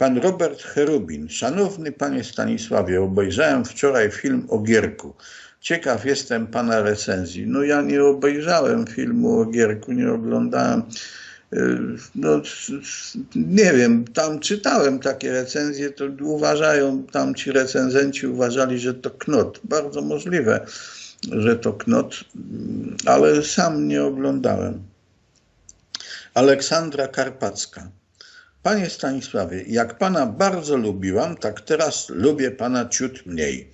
Pan Robert Cherubin. Szanowny panie Stanisławie, obejrzałem wczoraj film o Gierku. Ciekaw jestem pana recenzji. No ja nie obejrzałem filmu o Gierku, nie oglądałem. Y, No, nie wiem, tam czytałem takie recenzje, to uważają, tam ci recenzenci uważali, że to knot. Bardzo możliwe, że to knot, ale sam nie oglądałem. Aleksandra Karpacka. Panie Stanisławie, jak pana bardzo lubiłam, tak teraz lubię pana ciut mniej.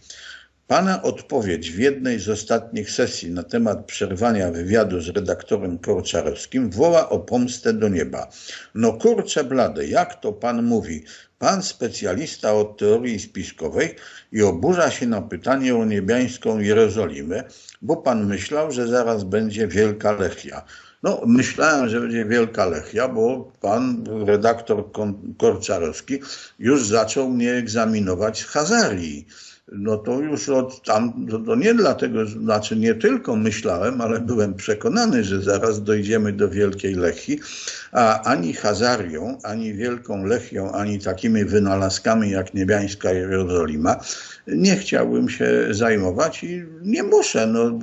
Pana odpowiedź w jednej z ostatnich sesji na temat przerwania wywiadu z redaktorem Korczarowskim woła o pomstę do nieba. No kurczę blade, jak to pan mówi? Pan specjalista od teorii spiskowej i oburza się na pytanie o niebiańską Jerozolimę, bo pan myślał, że zaraz będzie Wielka Lechia. No, myślałem, że będzie Wielka Lechia, bo pan redaktor Korczarowski już zaczął mnie egzaminować z Hazarii. No to już od tam, to, nie dlatego, znaczy nie tylko myślałem, ale byłem przekonany, że zaraz dojdziemy do Wielkiej Lechii, a ani Hazarią, ani Wielką Lechią, ani takimi wynalazkami jak niebiańska Jerozolima nie chciałbym się zajmować i nie muszę. No,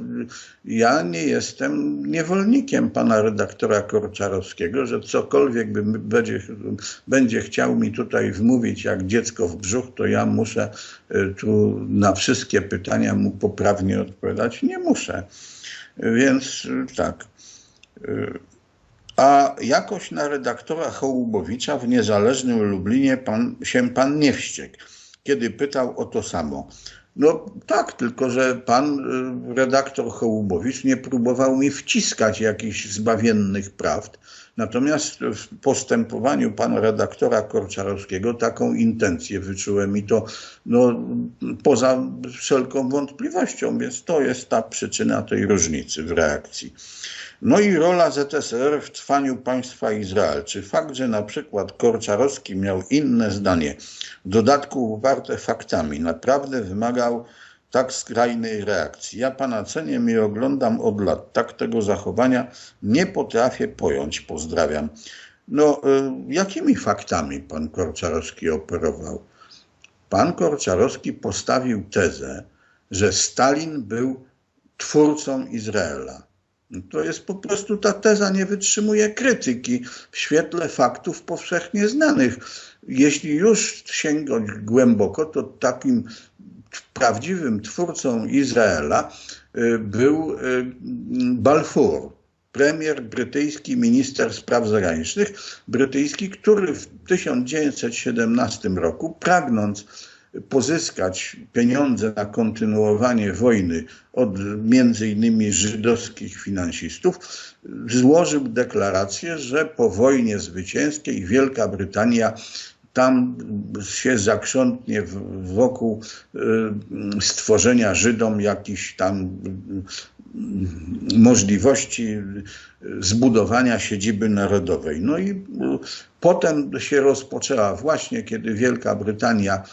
ja nie jestem niewolnikiem pana redaktora Korczarowskiego, że cokolwiek by będzie, będzie chciał mi tutaj wmówić jak dziecko w brzuch, to ja muszę y, tu na wszystkie pytania mu poprawnie odpowiadać. Nie muszę. Więc y, tak. Y, A jakoś na redaktora Hołubowicza w niezależnym Lublinie pan, się pan nie wściekł, kiedy pytał o to samo. No tak, tylko że pan y, redaktor Hołubowicz nie próbował mi wciskać jakichś zbawiennych prawd, natomiast w postępowaniu pana redaktora Korczarowskiego taką intencję wyczułem i to no, poza wszelką wątpliwością, więc to jest ta przyczyna tej różnicy w reakcji. No i rola ZSRR w trwaniu państwa Izrael. Czy fakt, że na przykład Korczarowski miał inne zdanie, w dodatku uparte faktami, naprawdę wymagał tak skrajnej reakcji? Ja pana cenię i oglądam od lat. Tak tego zachowania nie potrafię pojąć. Pozdrawiam. No, y, jakimi faktami pan Korczarowski operował? Pan Korczarowski postawił tezę, że Stalin był twórcą Izraela. To jest po prostu ta teza nie wytrzymuje krytyki w świetle faktów powszechnie znanych. Jeśli już sięgnąć głęboko, to takim prawdziwym twórcą Izraela y, był y, Balfour, premier brytyjski, minister spraw zagranicznych brytyjski, który w 1917 roku, pragnąc pozyskać pieniądze na kontynuowanie wojny od między innymi żydowskich finansistów, złożył deklarację, że po wojnie zwycięskiej Wielka Brytania tam się zakrzątnie wokół stworzenia Żydom jakichś tam możliwości zbudowania siedziby narodowej. No i potem się rozpoczęła właśnie, kiedy Wielka Brytania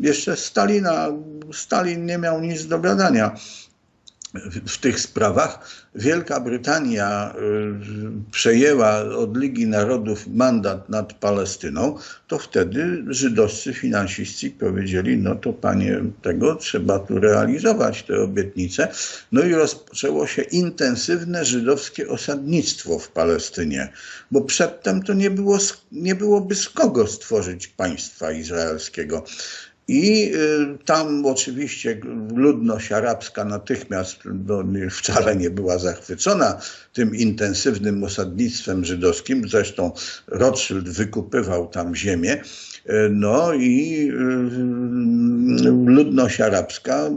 jeszcze Stalina, Stalin nie miał nic do gadania w, tych sprawach. Wielka Brytania y, przejęła od Ligi Narodów mandat nad Palestyną, to wtedy żydowscy finansiści powiedzieli, no to panie tego trzeba tu realizować te obietnice. No i rozpoczęło się intensywne żydowskie osadnictwo w Palestynie, bo przedtem to nie, było, nie byłoby z kogo stworzyć państwa izraelskiego. I y, tam oczywiście ludność arabska natychmiast no, wcale nie była zachwycona tym intensywnym osadnictwem żydowskim. Zresztą Rothschild wykupywał tam ziemię. No i y, ludność arabska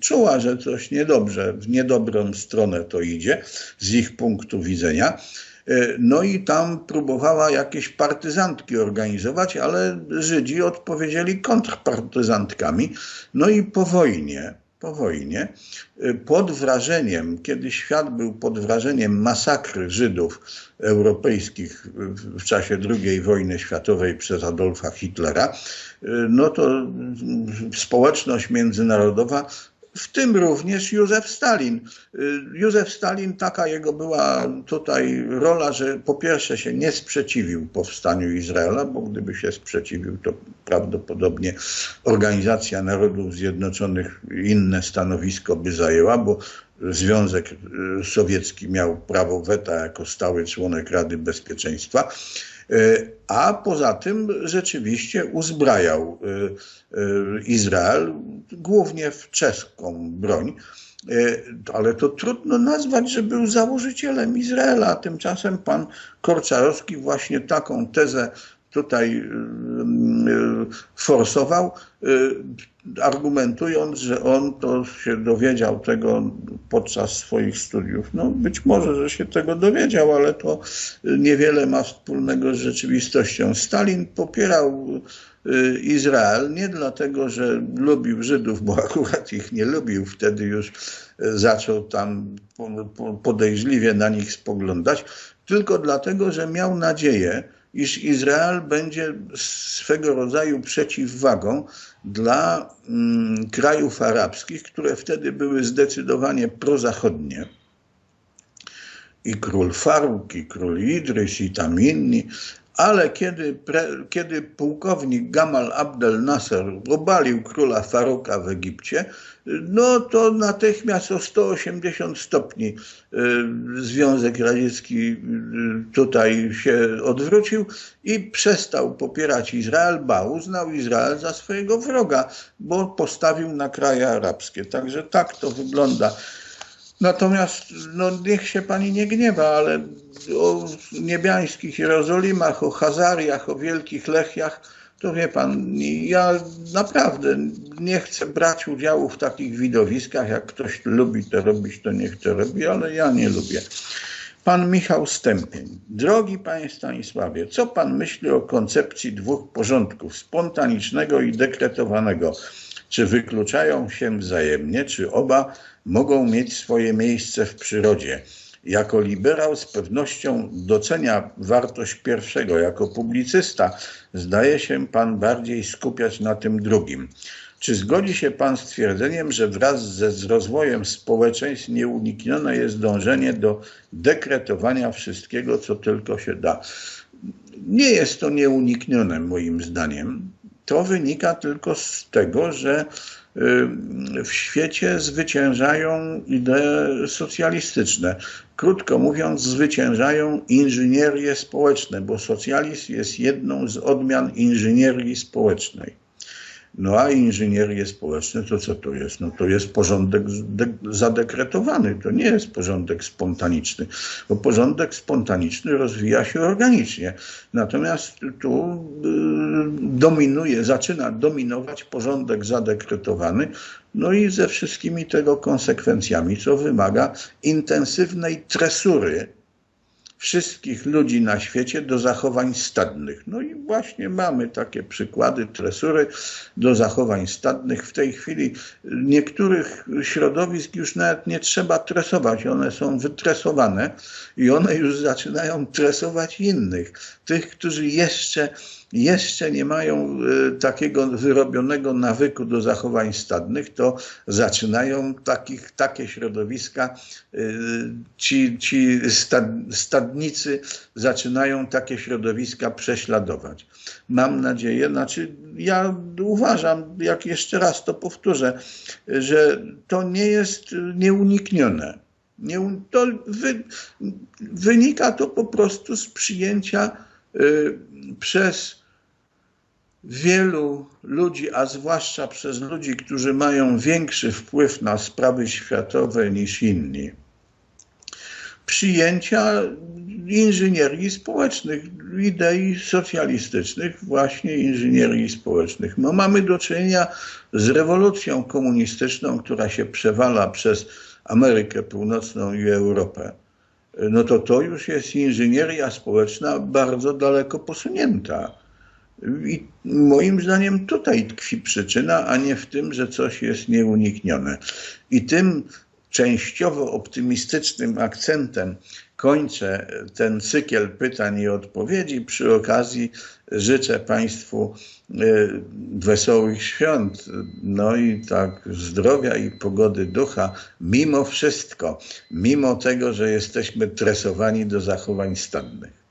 czuła, że coś niedobrze, w niedobrą stronę to idzie z ich punktu widzenia. No i tam próbowała jakieś partyzantki organizować, ale Żydzi odpowiedzieli kontrpartyzantkami. No i po wojnie, po wojnie, pod wrażeniem, kiedy świat był pod wrażeniem masakry Żydów europejskich w czasie II wojny światowej przez Adolfa Hitlera, no to społeczność międzynarodowa w tym również Józef Stalin. Y, Józef Stalin, taka jego była tutaj rola, że po pierwsze się nie sprzeciwił powstaniu Izraela, bo gdyby się sprzeciwił, to prawdopodobnie Organizacja Narodów Zjednoczonych inne stanowisko by zajęła, bo Związek y, Sowiecki miał prawo weta jako stały członek Rady Bezpieczeństwa. Y, a poza tym rzeczywiście uzbrajał Izrael, głównie w czeską broń. Ale to trudno nazwać, że był założycielem Izraela. Tymczasem pan Korczarowski właśnie taką tezę tutaj forsował, argumentując, że on to się dowiedział tego podczas swoich studiów. No być może, że się tego dowiedział, ale to niewiele ma wspólnego z rzeczywistością. Stalin popierał Izrael nie dlatego, że lubił Żydów, bo akurat ich nie lubił, wtedy już zaczął tam podejrzliwie na nich spoglądać, tylko dlatego, że miał nadzieję, iż Izrael będzie swego rodzaju przeciwwagą dla mm, krajów arabskich, które wtedy były zdecydowanie prozachodnie. I król Faruk, i król Idrys, i tam inni, ale kiedy, pre, kiedy pułkownik Gamal Abdel Nasser obalił króla Faruka w Egipcie, no to natychmiast o 180 stopni y, Związek Radziecki y, tutaj się odwrócił i przestał popierać Izrael, ba, uznał Izrael za swojego wroga, bo postawił na kraje arabskie. Także tak to wygląda. Natomiast no, niech się pani nie gniewa, ale o niebiańskich Jerozolimach, o Hazariach, o wielkich Lechiach, to wie pan, ja naprawdę nie chcę brać udziału w takich widowiskach. Jak ktoś lubi to robić, to niech to robi, ale ja nie lubię. Pan Michał Stępień. Drogi panie Stanisławie, co pan myśli o koncepcji dwóch porządków, spontanicznego i dekretowanego? Czy wykluczają się wzajemnie, czy oba mogą mieć swoje miejsce w przyrodzie? Jako liberał z pewnością docenia wartość pierwszego. Jako publicysta zdaje się pan bardziej skupiać na tym drugim. Czy zgodzi się pan z twierdzeniem, że wraz ze z rozwojem społeczeństw nieuniknione jest dążenie do dekretowania wszystkiego, co tylko się da? Nie jest to nieuniknione moim zdaniem. To wynika tylko z tego, że w świecie zwyciężają idee socjalistyczne. Krótko mówiąc, zwyciężają inżynierie społeczne, bo socjalizm jest jedną z odmian inżynierii społecznej. No a inżynierie społeczne to co to jest? No to jest porządek zadekretowany, to nie jest porządek spontaniczny, bo porządek spontaniczny rozwija się organicznie. Natomiast tu y, dominuje, zaczyna dominować porządek zadekretowany, no i ze wszystkimi tego konsekwencjami, co wymaga intensywnej tresury wszystkich ludzi na świecie do zachowań stadnych. No i właśnie mamy takie przykłady tresury do zachowań stadnych. W tej chwili niektórych środowisk już nawet nie trzeba tresować, one są wytresowane i one już zaczynają tresować innych. Tych, którzy jeszcze jeszcze nie mają e, takiego wyrobionego nawyku do zachowań stadnych, to zaczynają takich, takie środowiska, e, ci, ci stadnicy zaczynają takie środowiska prześladować. Mam nadzieję, znaczy ja uważam, jak jeszcze raz to powtórzę, że to nie jest nieuniknione. Nie, to wy, wynika to po prostu z przyjęcia y, przez wielu ludzi, a zwłaszcza przez ludzi, którzy mają większy wpływ na sprawy światowe niż inni, przyjęcia inżynierii społecznych, idei socjalistycznych, właśnie inżynierii społecznych. No, mamy do czynienia z rewolucją komunistyczną, która się przewala przez Amerykę Północną i Europę. No to to już jest inżynieria społeczna bardzo daleko posunięta i moim zdaniem tutaj tkwi przyczyna, a nie w tym, że coś jest nieuniknione. I tym częściowo optymistycznym akcentem kończę ten cykl pytań i odpowiedzi. Przy okazji życzę Państwu y, wesołych świąt, no i tak zdrowia i pogody ducha, mimo wszystko, mimo tego, że jesteśmy tresowani do zachowań stadnych.